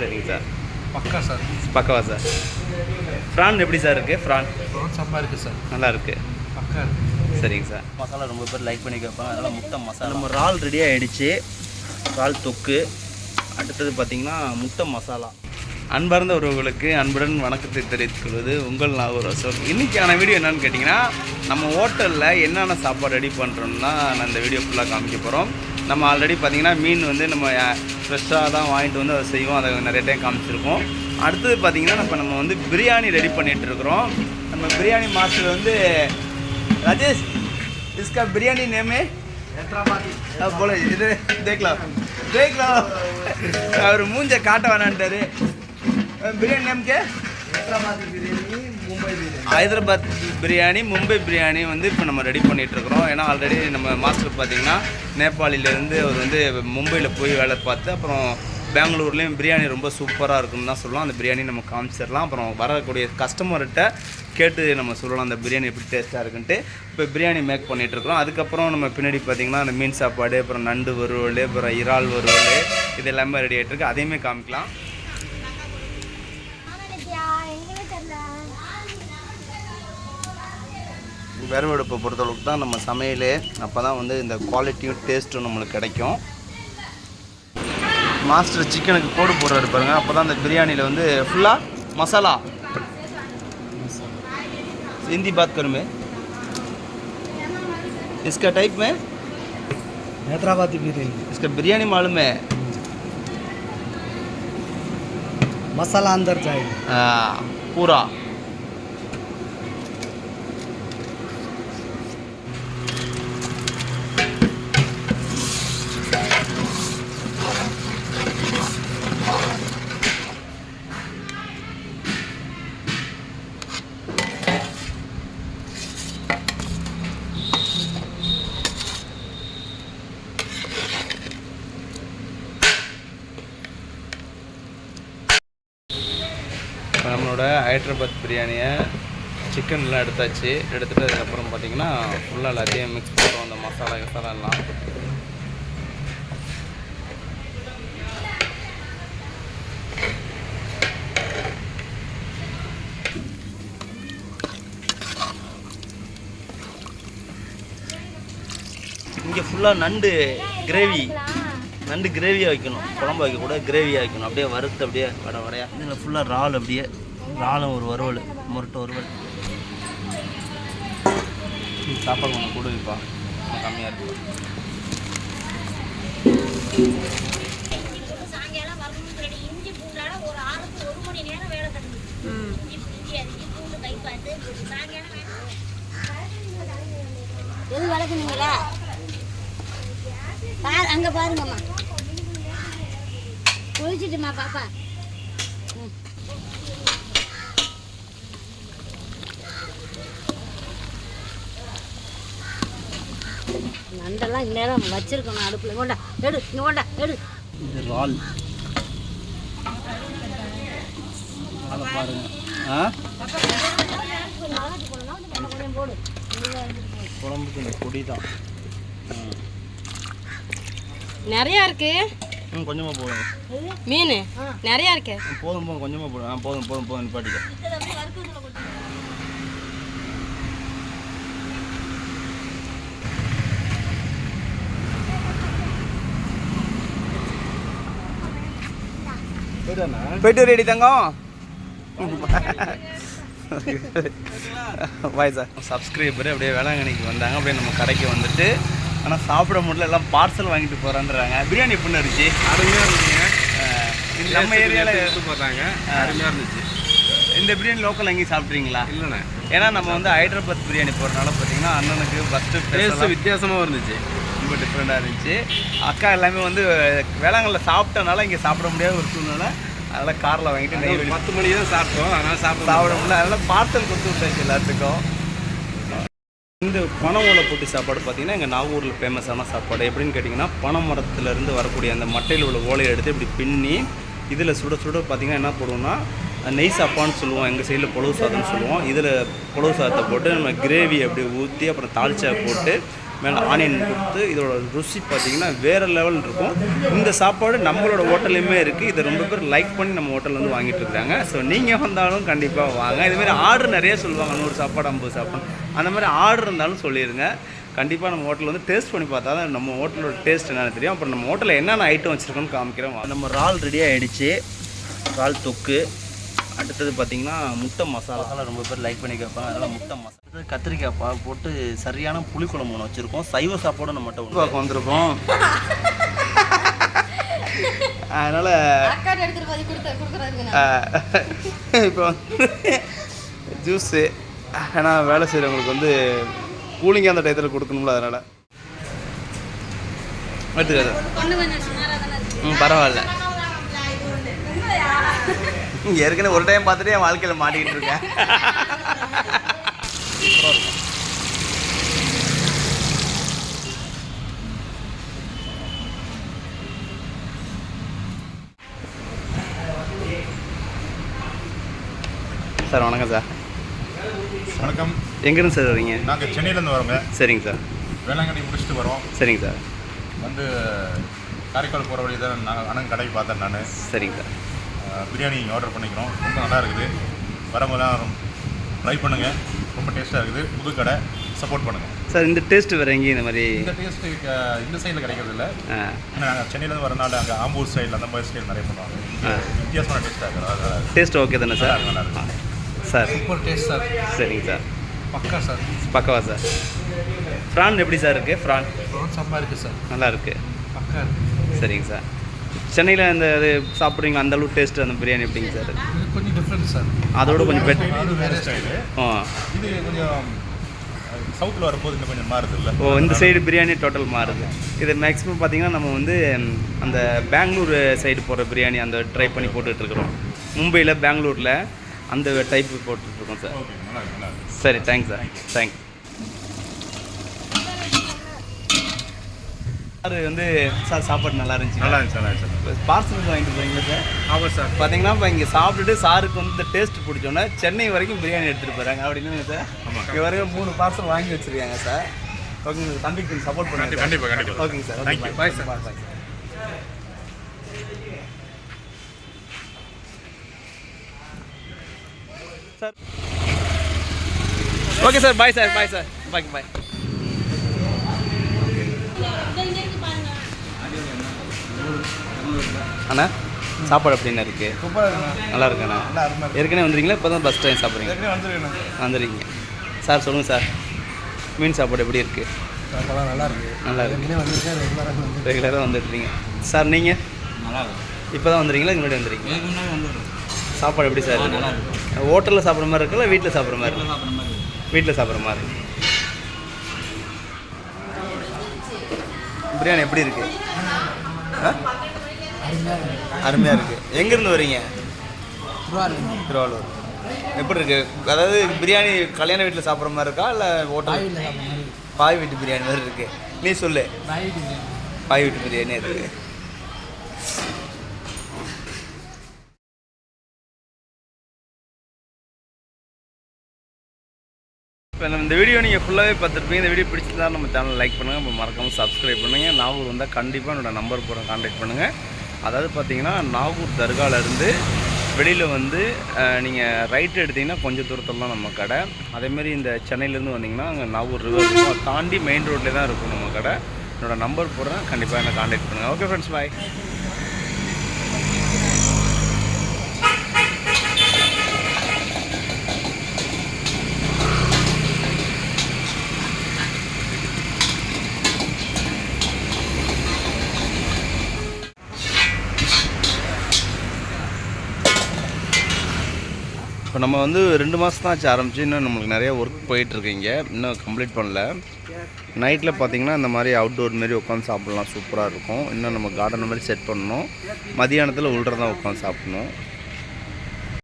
சரிங்க சார். பக்கா சார். பக்கவா சார்? ஃப்ரான் எப்படி சார் இருக்குது ஃப்ரான்? ப்ரான் சாம்பார் இருக்குது சார். நல்லா இருக்குது பக்கா இருக்கு. சரிங்க சார். மசாலா ரொம்ப பேர் லைக் பண்ணி கேட்பாங்க. அதனால் முட்டை மசாலா. நம்ம இறால் ரெடி ஆகிடுச்சு இறால் தொக்கு. அடுத்தது பார்த்திங்கன்னா முட்டை மசாலா. அன்பார்ந்த உறவுகளுக்கு அன்புடன் வணக்கத்தை தெரிவித்துக் கொள்வது உங்கள் நாகூர் அசோக். இன்றைக்கான வீடியோ என்னன்னு கேட்டிங்கன்னா நம்ம ஹோட்டலில் என்னென்ன சாப்பாடு ரெடி பண்ணுறோம்னா நான் இந்த வீடியோ ஃபுல்லாக காமிக்க போகிறோம் நம்ம ஆல்ரெடி பார்த்திங்கன்னா மீன் வந்து நம்ம ஃப்ரெஷ்ஷாக தான் வாங்கிட்டு வந்து அதை செய்வோம் அதை நிறைய டைம் காமிச்சிருக்கோம் அடுத்தது பார்த்திங்கன்னா இப்போ நம்ம வந்து பிரியாணி ரெடி பண்ணிகிட்டு இருக்கிறோம் நம்ம பிரியாணி மாஸ்டர் வந்து राजेश इसका बिरयानी नेम है अब बोलो इधर देख लो देख लो அவர் மூஞ்ச காட்ட வேணான்ட்டாரு பிரியாணி நேம் கே ஹைதராபாத் பிரியாணி மும்பை பிரியாணி. வந்து இப்போ நம்ம ரெடி பண்ணிகிட்ருக்குறோம் இருக்கிறோம் ஏன்னா ஆல்ரெடி நம்ம மாஸ்டர் பார்த்தீங்கன்னா நேபாளிலேருந்து அவர் வந்து மும்பையில் போய் வேலை பார்த்து அப்புறம் பெங்களூர்லேயும் பிரியாணி ரொம்ப சூப்பராக இருக்கும்னு தான் சொல்லலாம். அந்த பிரியாணி நம்ம காமிச்சிடலாம். அப்புறம் வரக்கூடிய கஸ்டமர்கிட்ட கேட்டு நம்ம சொல்லலாம் அந்த பிரியாணி எப்படி டேஸ்ட்டாக இருக்குன்ட்டு. இப்போ பிரியாணி மேக் பண்ணிகிட்ருக்குறோம் அதுக்கப்புறம் நம்ம பின்னாடி பார்த்திங்கன்னா அந்த மீன் சாப்பாடு அப்புறம் நண்டு வறுவல் அப்புறம் இறால் வறுவல் இது எல்லாமே ரெடி ஆகிட்டு இருக்கு அதையுமே காமிக்கலாம். விறவெடுப்பை பொறுத்தளவுக்கு தான் நம்ம சமையல் அப்போ தான் வந்து இந்த குவாலிட்டியும் டேஸ்ட்டும் நம்மளுக்கு கிடைக்கும் மாஸ்டர் சிக்கனுக்கு கோடு போடுறாரு பாருங்க அப்போ தான் இந்த பிரியாணியில் வந்து ஃபுல்லாக மசாலா हिंदी बात करूँ मैं इसका टाइप में हैदराबादी बिरयानी इसका बिरयानी मालूम है मसाला अंदर जाएगा हाँ, पूरा இப்போ ஹைட்ராபாத் பிரியாணியை சிக்கன்லாம் எடுத்தாச்சு. எடுத்துகிட்டு அதுக்கப்புறம் பார்த்தீங்கன்னா ஃபுல்லாக எல்லாத்தையும் மிக்ஸ் பண்ணுறோம் அந்த மசாலா கிசாலா எல்லாம். இங்கே ஃபுல்லாக நண்டு கிரேவி நண்டு கிரேவியாக வைக்கணும். குழம்பு வைக்கக்கூட கிரேவியாக வைக்கணும். அப்படியே வறுத்து அப்படியே வட வடையா. இதில் ஃபுல்லாக இறால் அப்படியே இறாலும் ஒரு வறுவல் முரட்டு வறுவல். சாப்பாடு ஒன்று கூட வைப்பா கம்மியாக இருக்கு. சாயங்காலம் வரணும்னு சொல்லி இஞ்சி பூண்டால ஒரு ஆளுக்கு ஒரு மணி நேரம் வேலை கிடக்குது இஞ்சி இஞ்சி அரிஞ்சு பூண்டு கை பார்த்து சாயங்காலம் வேலை எது வளர்க்குனீங்களா? பாரு அங்கே பாருங்கம்மா. குளிச்சுட்டுமா பாப்பா. ம். நண்டெல்லாம் இந்நேரம் வச்சிருக்கணும் அடுப்பில். கொண்டா எடு இங்க கொண்டா எடு. இது இறால் அதை பாருங்க. ஆ? குழம்புக்கு இந்த பொடி தான். நிறையா இருக்கு. ம் கொஞ்சமாக போதும் மீன். நிறையா இருக்கு. போதும் போதும் கொஞ்சமாக போதும் ஆ போதும் போதும் போதும் நிப்பாட்டிக்க. போயிட்டு ரெடி தங்கம். பாய் சார் சப்ஸ்கிரைபர் அப்படியே வேளாங்கண்ணிக்கு வந்தாங்க. அப்படியே நம்ம கடைக்கு வந்துட்டு ஆனால் சாப்பிட முடியல. எல்லாம் பார்சல் வாங்கிட்டு போகிறான்றாங்க பிரியாணி எப்படி இருந்துச்சு? அருமையாக இருந்துச்சுங்க. நம்ம ஏரியாவில் எடுத்து போடுறாங்க அருமையாக இருந்துச்சு. இந்த பிரியாணி லோக்கல் எங்கேயும் சாப்பிட்றீங்களா? இல்லைண்ணே. ஏன்னா நம்ம வந்து ஹைதராபாத் பிரியாணி போகிறனால பார்த்தீங்கன்னா அண்ணனுக்கு ஃபஸ்ட்டு டேஸ்ட்டு வித்தியாசமாக இருந்துச்சு. ரொம்ப டிஃப்ரெண்ட்டாக இருந்துச்சு. அக்கா எல்லாமே வந்து வேளாங்கல்ல சாப்பிட்டனால இங்கே சாப்பிட முடியாத ஒரு சூழ்நிலை. அதனால் காரில் வாங்கிட்டு நெய்வேலி பத்து மணி தான் சாப்பிட்டோம். அதனால் சாப்பிட சாப்பிட முடியல. அதனால் பார்சல் கொடுத்து விட்டாச்சு எல்லாத்துக்கும். இந்த பனை ஓலை போட்டி சாப்பாடு பார்த்தீங்கன்னா எங்கள் நாகூரில் ஃபேமஸான சாப்பாடு. எப்படின்னு கேட்டிங்கன்னா பனை மரத்துலேருந்து வரக்கூடிய அந்த மட்டையில் உள்ள ஓலையை எடுத்து இப்படி பின்னி இதில் சுட சுட பார்த்தீங்கன்னா என்ன போடுவோம்னா நெய் சாப்பான்னு சொல்லுவோம். எங்கள் சைடில் புலவு சாதம்னு சொல்லுவோம். இதில் புலவு சாதத்தை போட்டு நம்ம கிரேவி அப்படி ஊற்றி அப்புறம் தால்ச்சா போட்டு மேலே ஆனியன் கொடுத்து இதோட ருசி பார்த்தீங்கன்னா வேறு லெவல் இருக்கும். இந்த சாப்பாடு நம்மளோட ஹோட்டல்லையுமே இருக்குது இதை ரொம்ப பேர் லைக் பண்ணி நம்ம ஹோட்டலில் வந்து வாங்கிட்டு இருக்காங்க. ஸோ நீங்கள் வந்தாலும் கண்டிப்பாக வாங்க. இதுமாரி ஆர்டர் நிறைய சொல்லுவாங்க. நூறு சாப்பாடு ஐம்பது சாப்பாடு. அந்த மாதிரி ஆர்டர் இருந்தாலும் சொல்லிடுங்க கண்டிப்பாக நம்ம ஹோட்டலில் வந்து டேஸ்ட் பண்ணி பார்த்தா தான் நம்ம ஹோட்டலோட டேஸ்ட் என்னென்னு தெரியும். அப்புறம் நம்ம ஹோட்டலில் என்னென்ன ஐட்டம் வச்சுருக்கோன்னு காமிக்கிறோம் நம்ம இறால் ரெடி ஆகிடுச்சு இறால் தொக்கு. அடுத்தது பார்த்தீங்கன்னா முட்டை மசாலா. ரொம்ப பேர் லைக் பண்ணி கேட்பாங்க. அதனால் முட்டை மசாலா. கத்திரிக்காய் பால் போட்டு சரியான புளிக்குழம்பு ஒன்று வச்சுருக்கோம். சைவ சாப்பாடு நம்மகிட்ட பார்க்க வந்திருக்கோம். அதனால் இப்போ வந்து ஜூஸு ஏன்னா வேலை செய்கிறவங்களுக்கு வந்து கூலிங்காக அந்த டயத்தில் கொடுக்கணும்ல அதனால். எடுத்துக்காது. ம் பரவாயில்ல. ஏற்கனவே ஒரு டைம் பார்த்துட்டு என் வாழ்க்கையில் மாட்டிக்கிட்டு இருக்கேன். சார் வணக்கம் சார். வணக்கம். எங்கேருந்து சார் வரீங்க? நாங்கள் சென்னையிலேருந்து வரோங்க. சரிங்க சார். வேளாங்கண்ணி முடிச்சுட்டு வரோம். சரிங்க சார். வந்து காரைக்கால் போகிற வழி தான் நான் அண்ணன் கடைக்கு பார்த்தேன் நான். சரிங்க சார். பிரியாணி ஆர்டர் பண்ணிக்கிறோம். ரொம்ப நல்லா இருக்குது. வரவங்களாம் ட்ரை பண்ணுங்கள் ரொம்ப டேஸ்ட்டாக இருக்குது. புது கடை. சப்போர்ட் பண்ணுங்கள் சார் இந்த டேஸ்ட் வேறு எங்கேயும் இந்த மாதிரி இந்த டேஸ்ட்டு இந்த சைடில் கிடைக்கிறது இல்லை. நாங்கள் சென்னையிலேருந்து வரனால அங்கே ஆம்பூர் ஸ்டைல் அந்த மாதிரி ஸ்டைல் நிறைய பண்ணுவாங்க. வித்தியாசமான டேஸ்ட்டாக இருக்குது. டேஸ்ட் ஓகே தானே சார்? நல்லா இருக்கு. சார். Super taste sir. சரிங்க சார். பக்கா சார். பக்கவா சார்? ஃப்ரான் எப்படி சார் இருக்குது ஃப்ரான் ப்ரான் சாம்பார் இருக்குது சார். நல்லா இருக்கு. பக்கா சரிங்க சார். சென்னையில் இந்த இது சாப்பிட்றீங்க அந்த அளவுக்கு டேஸ்ட் அந்த பிரியாணி எப்படிங்க சார்? கொஞ்சம் டிஃப்ரெண்ட் சார் அதோட கொஞ்சம் பெட் இது வேறு ஸ்டைலு ஆ. இது கொஞ்சம் சவுத்தில் வரும்போது இன்னும் கொஞ்சம் மாறுது இல்லை ஓ இந்த சைடு பிரியாணி டோட்டல் மாறுது. இது மேக்ஸிமம் பார்த்தீங்கன்னா நம்ம வந்து அந்த பெங்களூர் சைடு போகிற பிரியாணி அந்த ட்ரை பண்ணி போட்டுட்ருக்குறோம். மும்பையில் பெங்களூரில் அந்த டைப்பு போட்டுட்ருக்கோம் சார் ஓகே நல்லா இருக்கு நல்லா இருக்கு. சரி தேங்க்ஸ் சார் தேங்க்ஸ் சார் வந்து சார் சாப்பாடு நல்லா இருந்துச்சு. நல்லா இருந்துச்சு நல்லா இருந்துச்சு. பார்சல் வாங்கிட்டு போறீங்களா சார்? ஆமாம் சார். பார்த்தீங்கன்னா இப்போ இங்கே சாப்பிட்டுட்டு சாருக்கு வந்து டேஸ்ட் பிடிச்சோன்னே சென்னை வரைக்கும் பிரியாணி எடுத்துகிட்டு போகிறாங்க அப்படின்னு சார்? இங்கே வரைக்கும் மூணு பார்சல் வாங்கி வச்சிருக்காங்க சார். ஓகேங்க சார். தம்பிக்கு சப்போர்ட் பண்ணுங்க கண்டிப்பா, கண்டிப்பா. ஓகேங்க sir. you. Bye sir bye sir okay sir bye sir bye sir bye bye அண்ணா சாப்பாடு எப்படிண்ணா இருக்கு? நல்லா இருக்குண்ணா? ஏற்கனவே வந்துருக்கீங்களா? இப்போ தான் ஃபஸ்ட் டைம் சாப்பிட்றீங்க வந்துருக்கீங்க. சார் சொல்லுங்கள் சார். மீன் சாப்பாடு எப்படி இருக்கு? நல்லா இருக்கு. நல்லா இருக்கு. ரெகுலராக வந்து ரெகுலராக வந்துட்டுருக்கீங்க. சார் நீங்கள் இப்போ தான் வந்துருக்கீங்களா? முன்னாடி வந்துருக்கீங்க இதுக்கு முன்னாடி வந்து சாப்பாடு எப்படி சார் ஹோட்டலில் சாப்பிட்ற மாதிரி இருக்குல்ல வீட்டில் சாப்பிட்ற மாதிரி வீட்டில் சாப்பிட்ற மாதிரி. பிரியாணி எப்படி இருக்கு? ஆ? அருமையாக இருக்கு. எங்கேருந்து வரீங்க? திருவாரூர். எப்படி இருக்கு? அதாவது பிரியாணி கல்யாண வீட்டில் சாப்பிட்ற மாதிரி இருக்கா? இல்லை ஹோட்டல்? பாய் வீட்டு பிரியாணி மாதிரி இருக்கு. நீ சொல்லு. பாய் வீட்டு பிரியாணி. இருக்கு இப்போ நம்ம இந்த வீடியோ நீங்கள் ஃபுல்லாகவே பார்த்துருப்பீங்க. இந்த வீடியோ பிடிச்சிருந்தா நம்ம சேனல் லைக் பண்ணுங்கள் மறக்காமல் சப்ஸ்கிரைப் பண்ணுங்கள் நாகூர் வந்தால் கண்டிப்பாக என்னோட நம்பர் போகிற காண்டாக்ட் பண்ணுங்கள் அதாவது பார்த்தீங்கன்னா நாகூர் தர்கால இருந்து வெளியில் வந்து நீங்கள் ரைட் எடுத்தீங்கன்னா கொஞ்சம் தூரத்தில் தான் நம்ம கடை. அதேமாரி இந்த சென்னையிலேருந்து வந்தீங்கன்னா அங்கே நாகூர் ரிவர் இருக்கும். தாண்டி மெயின் ரோட்லேயே தான் இருக்கும் நம்ம கடை. என்னோடய நம்பர் போடுறேன். கண்டிப்பாக என்னை காண்டாக்ட் பண்ணுங்கள் ஓகே ஃப்ரெண்ட்ஸ் பாய் இப்போ நம்ம வந்து ரெண்டு மாதம் தான் ஆச்சு ஆரம்பிச்சு. இன்னும் நம்மளுக்கு நிறைய ஒர்க் போயிட்டுருக்கீங்க இன்னும் கம்ப்ளீட் பண்ணல. நைட்டில் பார்த்தீங்கன்னா இந்த மாதிரி அவுட்டோர் மாரி உட்காந்து சாப்பிட்லாம். சூப்பராக இருக்கும். இன்னும் நம்ம கார்டன் மாதிரி செட் பண்ணணும். மதியானத்தில் உள்ளே தான் உட்காந்து சாப்பிட்ணும்.